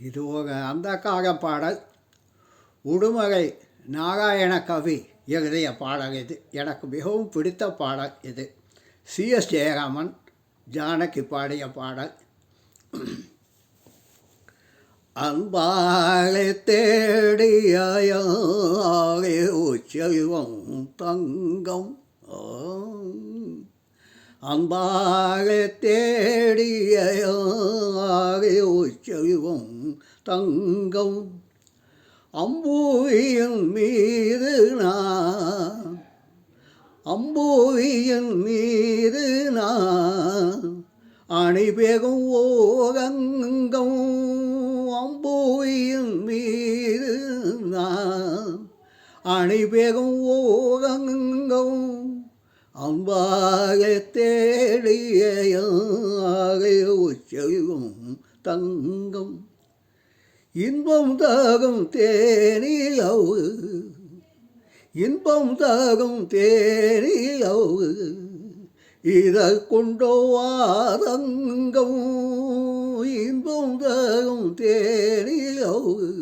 இது ஒரு அந்தக்கார பாடல். உடுமலை நாராயண கவி எழுதிய பாடல் இது. எனக்கு மிகவும் பிடித்த பாடல் இது. சி. எஸ். ஜெயராமன் ஜானகி பாடிய பாடல். அன்பாலை தேடியாயே செல்வம் தங்கம். அன்பாலை அன்பாலே தேடியாயே செல்வம் தங்கம் அம்பூவியின் மீது நான் அம்பூவியின் மீது நான் அணிபெகும் ஓகங்கம் அம்பூவியின் மீது நான் அணிபெகும் ஓகங்கம் அம்பாக தேடிய செல்வம் தங்கம். இன்பம் தாகம் தேனிலவு இன்பம் தாகம் தேனிலவு இதை கொண்டோ ஆதங்கம். இன்பம் தாகம் தேனிலவு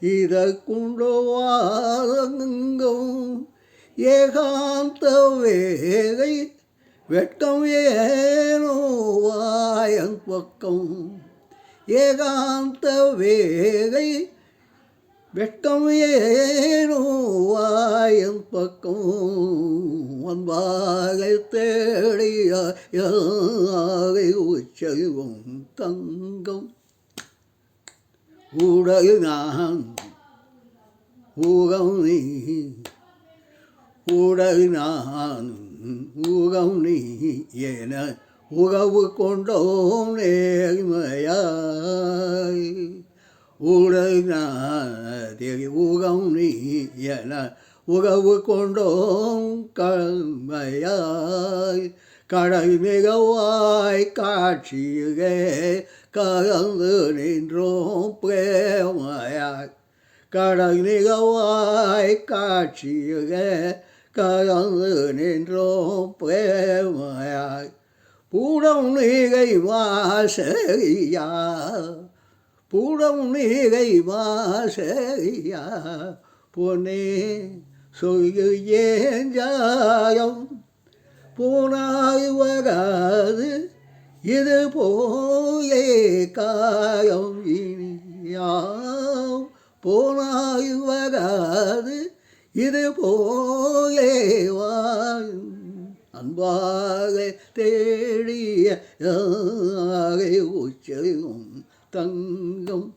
இதை கொண்டோ ஆதங்கம். ஏகாந்த வேகை வெட்கம் ஏனோ வாயன் பக்கம். ஏகாந்த வேகை வெட்கம் ஏனோவாயன் பக்கம் அன்பாக தேடிய செல்வம் தங்கம். உடல் நான் ஊகம் நீ உடல் நான் ஊகம் நீ என உறவு கொண்டோம் நேர்மையாய். உடல் உகம் நீ என உறவு கொண்டோம் கண்மையாய். கடல் மிகவாய் காட்சியே கலந்து நின்றோம் பிரேமையாய். கடல் மிகவாய் காட்சியே கலந்து நின்றோம் பிரேமையாய். பூடம் நீகை வாசையா பூடம் நீகை வாசையா பொன்னே சொல்லு ஏஞ்சாயம். போனாய் வராது இது போலே காயம். இனியாம் போனாய் வராது இது போலே வா அன்பாக தேடிய உச்சையும் தங்கம்?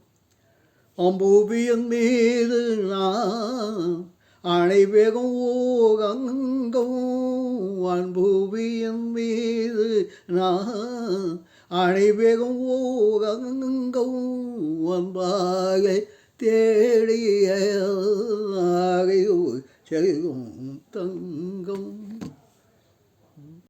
அம்பூபியின் மீது நான் அனைவேகம் ஓகங்கம். அன்பூபியின் மீது நான் அனைவேகம் ஓகங்கம். அன்பாக தேடிய செல்வம் தங்கம்?